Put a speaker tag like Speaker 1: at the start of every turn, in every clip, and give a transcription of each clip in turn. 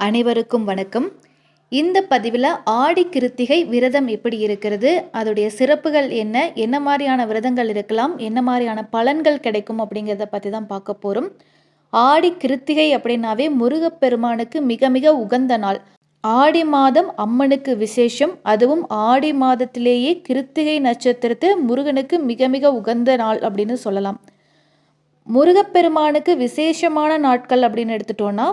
Speaker 1: அனைவருக்கும் வணக்கம். இந்த பதிவில் ஆடி கிருத்திகை விரதம் எப்படி இருக்கிறது அதோடைய சிறப்புகள் என்ன என்ன மாதிரியான விரதங்கள் இருக்கலாம் என்ன மாதிரியான பலன்கள் கிடைக்கும் அப்படிங்கிறத பற்றி தான் பார்க்க போகிறோம் ஆடி கிருத்திகை அப்படின்னாவே முருகப்பெருமானுக்கு மிக மிக உகந்த நாள். ஆடி மாதம் அம்மனுக்கு விசேஷம் அதுவும் ஆடி மாதத்திலேயே கிருத்திகை நட்சத்திரத்து முருகனுக்கு மிக மிக உகந்த நாள் அப்படின்னு சொல்லலாம். முருகப்பெருமானுக்கு விசேஷமான நாட்கள் அப்படின்னு எடுத்துட்டோன்னா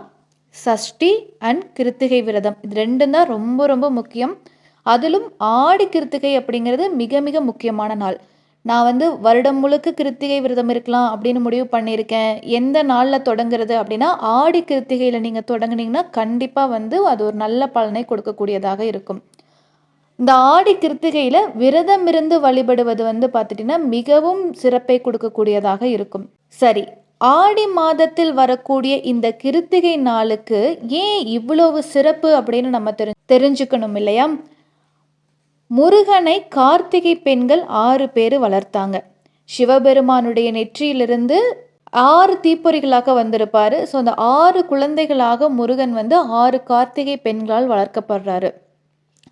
Speaker 1: சஷ்டி அண்ட் கிருத்திகை விரதம். இது ரெண்டும் தான் ரொம்ப ரொம்ப முக்கியம். அதிலும் ஆடி கிருத்திகை அப்படிங்கிறது மிக மிக முக்கியமான நாள். நான் வந்து வருடம் முழுக்க கிருத்திகை விரதம் இருக்கலாம் அப்படின்னு முடிவு பண்ணியிருக்கேன். எந்த நாளில் தொடங்குறது அப்படின்னா ஆடி கிருத்திகையில் நீங்கள் தொடங்குனீங்கன்னா கண்டிப்பாக வந்து அது ஒரு நல்ல பலனை கொடுக்கக்கூடியதாக இருக்கும். இந்த ஆடி கிருத்திகையில் விரதம் இருந்து வழிபடுவது வந்து பார்த்துட்டிங்கன்னா மிகவும் சிறப்பை கொடுக்கக்கூடியதாக இருக்கும். சரி ஆடி மாதத்தில் வரக்கூடிய இந்த கிருத்திகை நாளுக்கு ஏன் இவ்வளவு சிறப்பு அப்படின்னு நம்ம தெரி தெரிஞ்சுக்கணும் இல்லையா? முருகனை கார்த்திகை பெண்கள் ஆறு பேர் வளர்த்தாங்க. சிவபெருமானுடைய நெற்றியிலிருந்து ஆறு தீப்பொறிகளாக வந்திருப்பார். ஸோ அந்த ஆறு குழந்தைகளாக முருகன் வந்து ஆறு கார்த்திகை பெண்களால் வளர்க்கப்படுறாரு.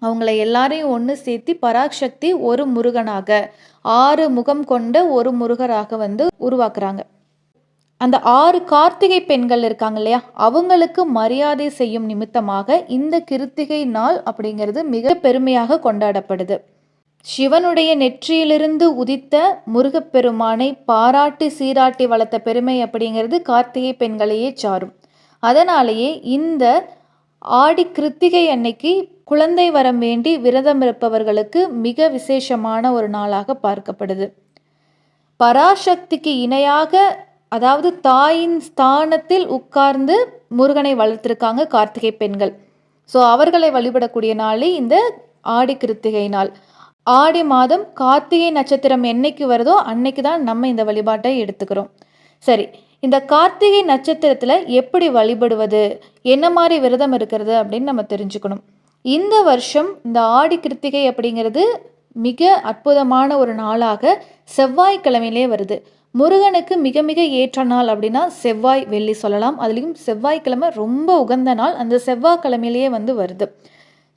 Speaker 1: அவங்கள எல்லாரையும் ஒன்று சேர்த்தி பராக்சக்தி ஒரு முருகனாக ஆறு முகம் கொண்ட ஒரு முருகராக வந்து உருவாக்குறாங்க. அந்த ஆறு கார்த்திகை பெண்கள் இருக்காங்க இல்லையா? அவங்களுக்கு மரியாதை செய்யும் நிமித்தமாக இந்த கிருத்திகை நாள் அப்படிங்கிறது மிக பெருமையாக கொண்டாடப்படுது. சிவனுடைய நெற்றியிலிருந்து உதித்த முருகப்பெருமானை பாராட்டி சீராட்டி வளர்த்த பெருமை அப்படிங்கிறது கார்த்திகை பெண்களையே சாரும். அதனாலேயே இந்த ஆடி கிருத்திகை அன்னைக்கு குழந்தை வரம் வேண்டி விரதம் இருப்பவர்களுக்கு மிக விசேஷமான ஒரு நாளாக பார்க்கப்படுது. பராசக்திக்கு இணையாக அதாவது தாயின் ஸ்தானத்தில் உட்கார்ந்து முருகனை வளர்த்துருக்காங்க கார்த்திகை பெண்கள். ஸோ அவர்களை வழிபடக்கூடிய நாளே இந்த ஆடி கிருத்திகை நாள். ஆடி மாதம் கார்த்திகை நட்சத்திரம் என்னைக்கு வருதோ அன்னைக்கு தான் நம்ம இந்த வழிபாட்டை எடுத்துக்கிறோம். சரி இந்த கார்த்திகை நட்சத்திரத்தில் எப்படி வழிபடுவது? என்ன மாதிரி விரதம் இருக்கிறது அப்படின்னு நம்ம தெரிஞ்சுக்கணும். இந்த வருஷம் இந்த ஆடி கிருத்திகை அப்படிங்கிறது மிக அற்புதமான ஒரு நாளாக செவ்வாய்க்கிழமையிலே வருது. முருகனுக்கு மிக மிக ஏற்ற நாள் அப்படின்னா செவ்வாய் வெள்ளி சொல்லலாம். அதுலேயும் செவ்வாய்க்கிழமை ரொம்ப உகந்த நாள். அந்த செவ்வாய்க்கிழமையிலேயே வந்து வருது.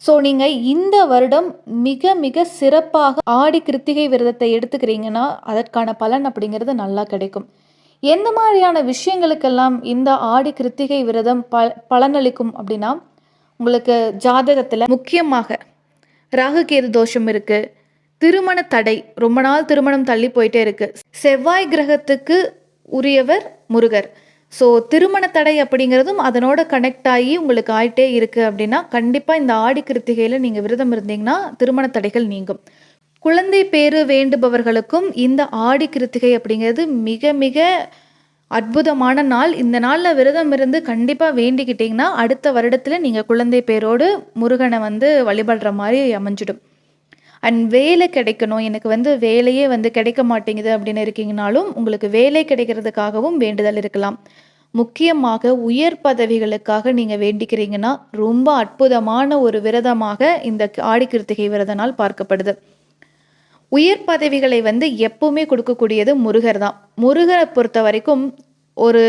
Speaker 1: ஸோ நீங்கள் இந்த வருடம் மிக மிக சிறப்பாக ஆடி கிருத்திகை விரதத்தை எடுத்துக்கிறீங்கன்னா அதற்கான பலன் அப்படிங்கிறது நல்லா கிடைக்கும். எந்த மாதிரியான விஷயங்களுக்கெல்லாம் இந்த ஆடி கிருத்திகை விரதம் ப பலனளிக்கும் அப்படின்னா உங்களுக்கு ஜாதகத்தில் முக்கியமாக ராகுகேது தோஷம் இருக்குது திருமண தடை ரொம்ப நாள் திருமணம் தள்ளி போயிட்டே இருக்கு. செவ்வாய் கிரகத்துக்கு உரியவர் முருகர். ஸோ திருமண தடை அப்படிங்கிறதும் அதனோட கனெக்ட் ஆகி உங்களுக்கு ஆயிட்டே இருக்கு அப்படின்னா கண்டிப்பாக இந்த ஆடி கிருத்திகையில் நீங்கள் விரதம் இருந்தீங்கன்னா திருமண தடைகள் நீங்கும். குழந்தை பேரு வேண்டுபவர்களுக்கும் இந்த ஆடி கிருத்திகை அப்படிங்கிறது மிக மிக அற்புதமான நாள். இந்த நாளில் விரதம் இருந்து கண்டிப்பாக வேண்டிக்கிட்டிங்கன்னா அடுத்த வருடத்தில் நீங்கள் குழந்தை பேரோடு முருகனை வந்து வழிபடுற மாதிரி அமைஞ்சிடும். அண்ட் வேலை கிடைக்கணும். எனக்கு வந்து வேலையே வந்து கிடைக்க மாட்டேங்குது அப்படின்னு இருக்கீங்கனாலும் உங்களுக்கு வேலை கிடைக்கிறதுக்காகவும் வேண்டுதல் இருக்கலாம். முக்கியமாக உயர் பதவிகளுக்காக நீங்கள் வேண்டிக்கிறீங்கன்னா ரொம்ப அற்புதமான ஒரு விரதமாக இந்த ஆடி கிருத்திகை விரத நாள் பார்க்கப்படுது. உயர் பதவிகளை வந்து எப்பவுமே கொடுக்கக்கூடியது முருகர் தான். முருகரை பொறுத்த வரைக்கும் ஒரு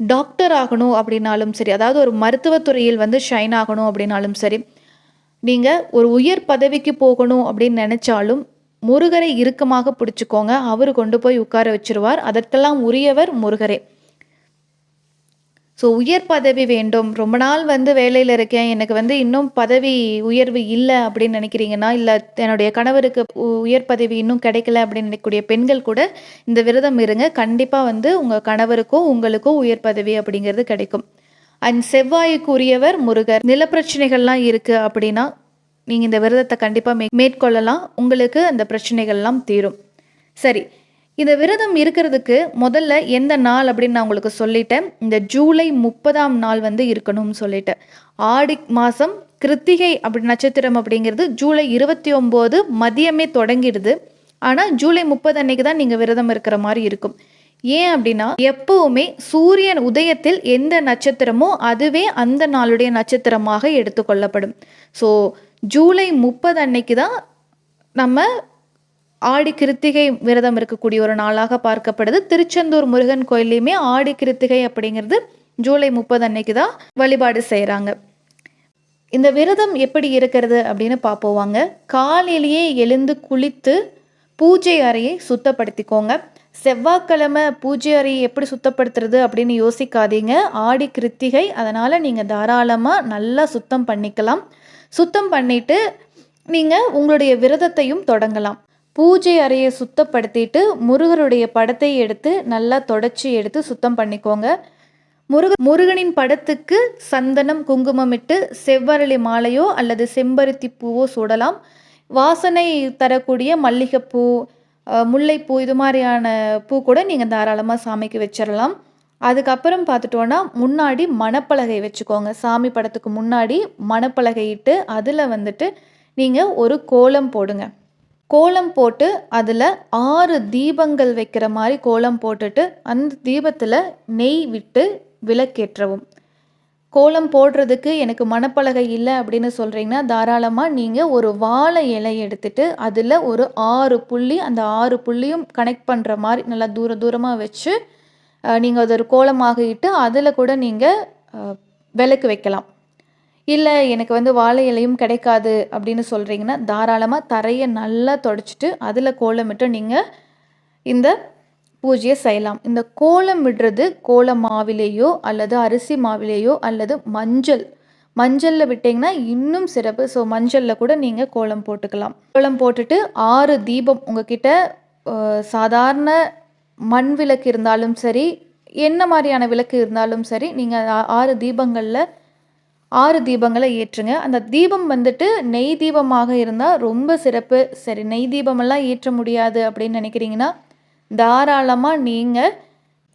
Speaker 1: டாக்டர் ஆகணும் அப்படின்னாலும் சரி அதாவது ஒரு மருத்துவத்துறையில் வந்து ஷைன் ஆகணும் அப்படின்னாலும் சரி நீங்கள் ஒரு உயர் பதவிக்கு போகணும் அப்படின்னு நினச்சாலும் முருகரை இறுக்கமாக பிடிச்சிக்கோங்க. அவர் கொண்டு போய் உட்கார வச்சிருவார். அதற்கெல்லாம் உரியவர் முருகரே. ஸோ உயர் பதவி வேண்டும். ரொம்ப நாள் வந்து வேலையில் இருக்கேன். எனக்கு வந்து இன்னும் பதவி உயர்வு இல்லை அப்படின்னு நினைக்கிறீங்கன்னா இல்லை என்னுடைய கணவருக்கு உயர் பதவி இன்னும் கிடைக்கல அப்படின்னு நினைக்கக்கூடிய பெண்கள் கூட இந்த விரதம் இருங்க. கண்டிப்பாக வந்து உங்கள் கணவருக்கும் உங்களுக்கும் உயர் பதவி அப்படிங்கிறது கிடைக்கும். அண்ட் செவ்வாய்க்கு உரியவர் முருகர். நிலப்பிரச்சனைகள்லாம் இருக்குது அப்படின்னா நீங்கள் இந்த விரதத்தை கண்டிப்பாக மே மேற்கொள்ளலாம். உங்களுக்கு அந்த பிரச்சனைகள்லாம் தீரும். சரி இந்த விரதம் இருக்கிறதுக்கு முதல்ல எந்த நாள் அப்படின்னு நான் உங்களுக்கு சொல்லிட்டேன். இந்த ஜூலை முப்பதாம் நாள் வந்து இருக்கணும்னு சொல்லிட்டேன். ஆடி மாதம் கிருத்திகை அப்படி நட்சத்திரம் அப்படிங்கிறது ஜூலை இருபத்தி ஒம்பது மதியமே தொடங்கிடுது. ஆனால் ஜூலை முப்பது அன்னைக்கு தான் நீங்கள் விரதம் இருக்கிற மாதிரி இருக்கும். ஏன் அப்படின்னா எப்பவுமே சூரியன் உதயத்தில் எந்த நட்சத்திரமோ அதுவே அந்த நாளுடைய நட்சத்திரமாக எடுத்துக்கொள்ளப்படும் ஸோ ஜூலை முப்பது அன்னைக்கு தான் நம்ம ஆடி கிருத்திகை விரதம் இருக்கக்கூடிய ஒரு நாளாக பார்க்கப்படுது. திருச்செந்தூர் முருகன் கோயிலையுமே ஆடி கிருத்திகை அப்படிங்கிறது ஜூலை முப்பது அன்னைக்கு தான் வழிபாடு செய்கிறாங்க இந்த விரதம் எப்படி இருக்கிறது அப்படின்னு பார்ப்போவாங்க காலையிலேயே எழுந்து குளித்து பூஜை அறையை சுத்தப்படுத்திக்கோங்க. செவ்வாய்க்கிழமை பூஜை அறையை எப்படி சுத்தப்படுத்துறது அப்படின்னு யோசிக்காதீங்க. ஆடி கிருத்திகை அதனால் நீங்கள் தாராளமாக நல்லா சுத்தம் பண்ணிக்கலாம். சுத்தம் பண்ணிவிட்டு நீங்கள் உங்களுடைய விரதத்தையும் தொடங்கலாம். பூஜை அறையை சுத்தப்படுத்திட்டு முருகருடைய படத்தை எடுத்து நல்லா தொடச்சி எடுத்து சுத்தம் பண்ணிக்கோங்க. முருக முருகனின் படத்துக்கு சந்தனம் குங்குமமிட்டு செவ்வரளி மாலையோ அல்லது செம்பருத்தி பூவோ சூடலாம். வாசனை தரக்கூடிய மல்லிகைப்பூ முல்லைப்பூ இது மாதிரியான பூ கூட நீங்கள் தாராளமாக சாமிக்கு வச்சிடலாம் அதுக்கப்புறம் பார்த்துட்டோன்னா முன்னாடி மணப்பலகை வச்சுக்கோங்க. சாமி படத்துக்கு முன்னாடி மணப்பலகை இட்டு அதில் வந்துட்டு நீங்கள் ஒரு கோலம் போடுங்க. கோலம் போட்டு அதில் ஆறு தீபங்கள் வைக்கிற மாதிரி கோலம் போட்டுட்டு அந்த தீபத்தில் நெய் விட்டு விளக்கேற்றவும். கோலம் போடுறதுக்கு எனக்கு மணப்பலகை இல்லை அப்படின்னு சொல்கிறீங்கன்னா தாராளமாக நீங்கள் ஒரு வாழை இலை எடுத்துட்டு அதில் ஒரு ஆறு புள்ளி அந்த ஆறு புள்ளியும் கனெக்ட் பண்ணுற மாதிரி நல்லா தூர தூரமாக வச்சு நீங்கள் அது ஒரு கோலமாகிட்டு அதில் கூட நீங்கள் விளக்கு வைக்கலாம். இல்லை எனக்கு வந்து வாழை இலையும் கிடைக்காது அப்படின்னு சொல்கிறீங்கன்னா தாராளமாக தரையை நல்லா தொடச்சிட்டு அதில் கோலமிட்டு நீங்கள் இந்த பூஜையை செய்யலாம். இந்த கோலம் விடுறது கோல மாவிலேயோ அல்லது அரிசி மாவிலேயோ அல்லது மஞ்சள். மஞ்சளில் விட்டிங்கன்னா இன்னும் சிறப்பு. ஸோ மஞ்சளில் கூட நீங்கள் கோலம் போட்டுக்கலாம். கோலம் போட்டுட்டு ஆறு தீபம் உங்ககிட்ட சாதாரண மண் விளக்கு இருந்தாலும் சரி என்ன மாதிரியான விளக்கு இருந்தாலும் சரி நீங்கள் ஆறு தீபங்களில் ஆறு தீபங்களை ஏற்றுங்க. அந்த தீபம் வந்துட்டு நெய் தீபமாக இருந்தால் ரொம்ப சிறப்பு. சரி நெய் தீபமெல்லாம் ஏற்ற முடியாது அப்படின்னு நினைக்கிறீங்கன்னா தாராளமாக நீங்கள்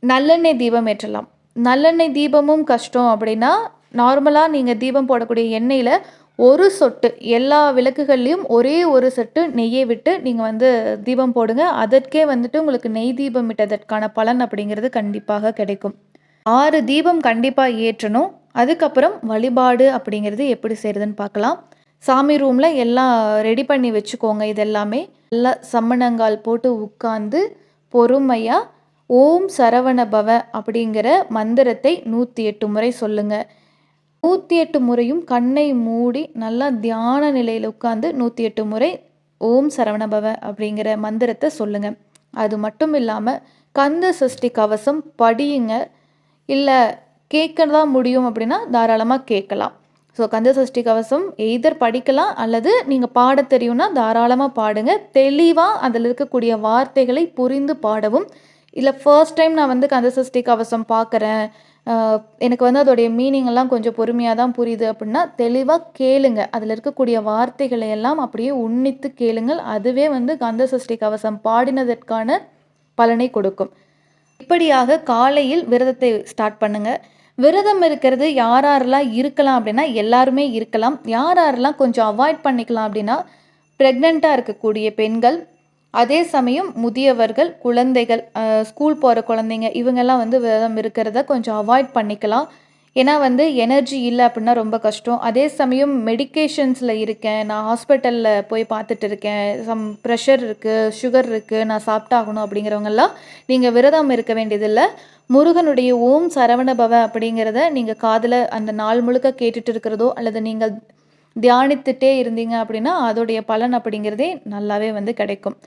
Speaker 1: நல்லெண்ணெய் தீபம் ஏற்றலாம். நல்லெண்ணெய் தீபமும் கஷ்டம் அப்படின்னா நார்மலாக நீங்கள் தீபம் போடக்கூடிய எண்ணெயில் ஒரு சொட்டு எல்லா விளக்குகள்லேயும் ஒரே ஒரு சொட்டு நெய்யை விட்டு நீங்கள் வந்து தீபம் போடுங்க. அதற்கே வந்துட்டு உங்களுக்கு நெய் தீபம் விட்டதற்கான பலன் அப்படிங்கிறது கண்டிப்பாக கிடைக்கும். ஆறு தீபம் கண்டிப்பாக ஏற்றணும். அதுக்கப்புறம் வழிபாடு அப்படிங்கிறது எப்படி செய்கிறதுன்னு பார்க்கலாம். சாமி ரூமில் எல்லாம் ரெடி பண்ணி வச்சுக்கோங்க இதெல்லாமே. நல்லா சம்மணங்கால் போட்டு உட்காந்து பொறுமையாக ஓம் சரவண பவ அப்படிங்கிற மந்திரத்தை நூற்றி எட்டு முறை சொல்லுங்கள் நூற்றி எட்டு முறையும் கண்ணை மூடி நல்லா தியான நிலையில் உட்காந்து நூற்றி எட்டு முறை ஓம் சரவண பவ அப்படிங்கிற மந்திரத்தை சொல்லுங்கள் அது மட்டும் இல்லாமல் கந்த சஷ்டி கவசம் படியுங்க. இல்லை கேட்க தான் முடியும் அப்படின்னா தாராளமாக கேட்கலாம் ஸோ கந்த சஷ்டி கவசம் எய்தர் படிக்கலாம் அல்லது நீங்கள் பாட தெரியும்னா தாராளமாக பாடுங்க. தெளிவாக அதில் இருக்கக்கூடிய வார்த்தைகளை புரிந்து பாடவும். இல்லை ஃபர்ஸ்ட் டைம் நான் வந்து கந்த சஷ்டி கவசம் பார்க்குறேன் எனக்கு வந்து அதோடைய மீனிங்கெல்லாம் கொஞ்சம் பொறுமையாக தான் புரியுது அப்படின்னா தெளிவாக கேளுங்க. அதில் இருக்கக்கூடிய வார்த்தைகளை எல்லாம் அப்படியே உன்னித்து கேளுங்கள். அதுவே வந்து கந்த சஷ்டி கவசம் பாடினதற்கான பலனை கொடுக்கும். இப்படியாக காலையில் விரதத்தை ஸ்டார்ட் பண்ணுங்கள் விரதம் இருக்கிறது யார் யாரெல்லாம் இருக்கலாம் அப்படின்னா எல்லாருமே இருக்கலாம். யார் யாரெல்லாம் கொஞ்சம் அவாய்ட் பண்ணிக்கலாம் அப்படின்னா ப்ரெக்னெண்ட்டாக இருக்கக்கூடிய பெண்கள் அதே சமயம் முதியவர்கள் குழந்தைகள் ஸ்கூல் போகிற குழந்தைங்க இவங்கெல்லாம் வந்து விரதம் இருக்கிறத கொஞ்சம் அவாய்ட் பண்ணிக்கலாம். ஏன்னா வந்து எனர்ஜி இல்லை அப்படின்னா ரொம்ப கஷ்டம். அதே சமயம் மெடிக்கேஷன்ஸில் இருக்கேன். நான் ஹாஸ்பிட்டலில் போய் பார்த்துட்டு இருக்கேன். சம் ப்ரெஷர் இருக்குது சுகர் இருக்குது நான் சாப்பிட்டாகணும் அப்படிங்கிறவங்கெல்லாம் நீங்கள் விரதம் இருக்க வேண்டியதில்லை. முருகனுடைய ஓம் சரவணபவ அப்படிங்கிறத நீங்கள் காதில் அந்த நாள் முழுக்க கேட்டுட்டு இருக்கிறதோ அல்லது நீங்கள் தியானித்துட்டே இருந்தீங்க அப்படின்னா அதோடைய பலன் அப்படிங்கிறதே நல்லாவே வந்து கிடைக்கும்.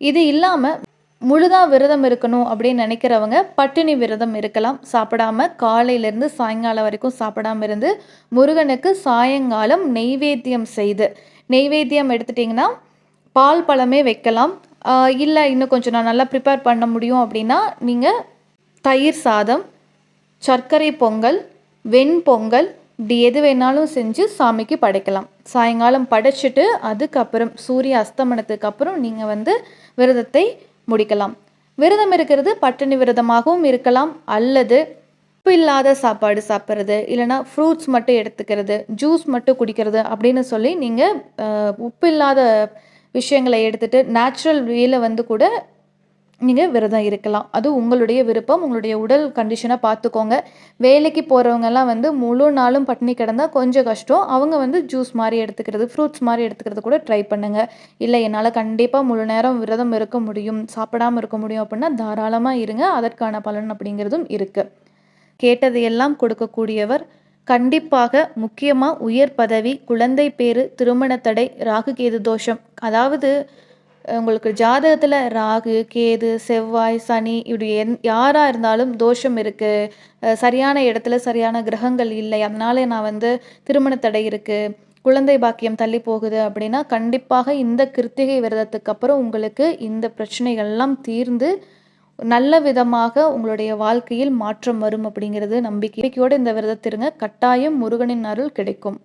Speaker 1: இது இல்லாமல் முழுதாக விரதம் இருக்கணும் அப்படின்னு நினைக்கிறவங்க பட்டினி விரதம் இருக்கலாம். சாப்பிடாம காலையிலேருந்து சாயங்காலம் வரைக்கும் சாப்பிடாம இருந்து முருகனுக்கு சாயங்காலம் நெய்வேத்தியம் செய்து நெய்வேத்தியம் எடுத்துட்டிங்கன்னா பால் பழமே வைக்கலாம். இல்லை இன்னும் கொஞ்சம் நான் நல்லா ப்ரிப்பேர் பண்ண முடியும் அப்படின்னா நீங்கள் தயிர் சாதம் சர்க்கரை பொங்கல் வெண்பொங்கல் இப்படி எது வேணாலும் செஞ்சு சாமிக்கு படைக்கலாம். சாயங்காலம் படைச்சிட்டு அதுக்கப்புறம் சூரிய அஸ்தமனத்துக்கு அப்புறம் நீங்கள் வந்து விரதத்தை முடிக்கலாம். விரதம் இருக்கிறது பட்டினி விரதமாகவும் இருக்கலாம். அல்லது உப்பு இல்லாத சாப்பாடு சாப்பிட்றது இல்லைனா ஃப்ரூட்ஸ் மட்டும் எடுத்துக்கிறது ஜூஸ் மட்டும் குடிக்கிறது அப்படின்னு சொல்லி நீங்கள் உப்பு இல்லாத விஷயங்களை எடுத்துகிட்டு நேச்சுரல் வேல வந்து கூட நீங்கள் விரதம் இருக்கலாம். அது உங்களுடைய விருப்பம். உங்களுடைய உடல் கண்டிஷனை பார்த்துக்கோங்க வேலைக்கு போகிறவங்கெல்லாம் வந்து முழு நாளும் பட்டினி கிடந்தால் கொஞ்சம் கஷ்டம். அவங்க வந்து ஜூஸ் மாதிரி எடுத்துக்கிறது ஃப்ரூட்ஸ் மாதிரி எடுத்துக்கிறது கூட ட்ரை பண்ணுங்கள் இல்லை என்னால் கண்டிப்பாக முழு நேரம் விரதம் இருக்க முடியும். சாப்பிடாமல் இருக்க முடியும் அப்படின்னா தாராளமாக இருங்க. அதற்கான பலன் அப்படிங்கிறதும் இருக்குது கேட்டதையெல்லாம் கொடுக்கக்கூடியவர் கண்டிப்பாக முக்கியமாக உயர் பதவி குழந்தை பேரு திருமண தடை ராகு கேது தோஷம். அதாவது உங்களுக்கு ஜாதகத்தில் ராகு கேது செவ்வாய் சனி இப்படி எந் யாராக இருந்தாலும் தோஷம் இருக்குது சரியான இடத்துல சரியான கிரகங்கள் இல்லை. அதனால நான் வந்து திருமண தடை இருக்குது குழந்தை பாக்கியம் தள்ளி போகுது அப்படின்னா கண்டிப்பாக இந்த கிருத்திகை விரதத்துக்கு அப்புறம் உங்களுக்கு இந்த பிரச்சனைகள்லாம் தீர்ந்து நல்ல விதமாக உங்களுடைய வாழ்க்கையில் மாற்றம் வரும் அப்படிங்கிறது நம்பிக்கை. நம்பிக்கையோடு இந்த விரதத்திருங்க. கட்டாயம் முருகனின் அருள் கிடைக்கும்.